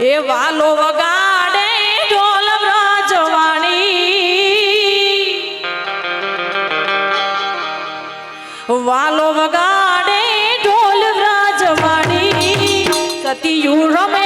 એ વાલો વગાડે ઢોલ વ્રજવાણી વાલો વગાડે ઢોલ વ્રજવાણી સતી યુ રમે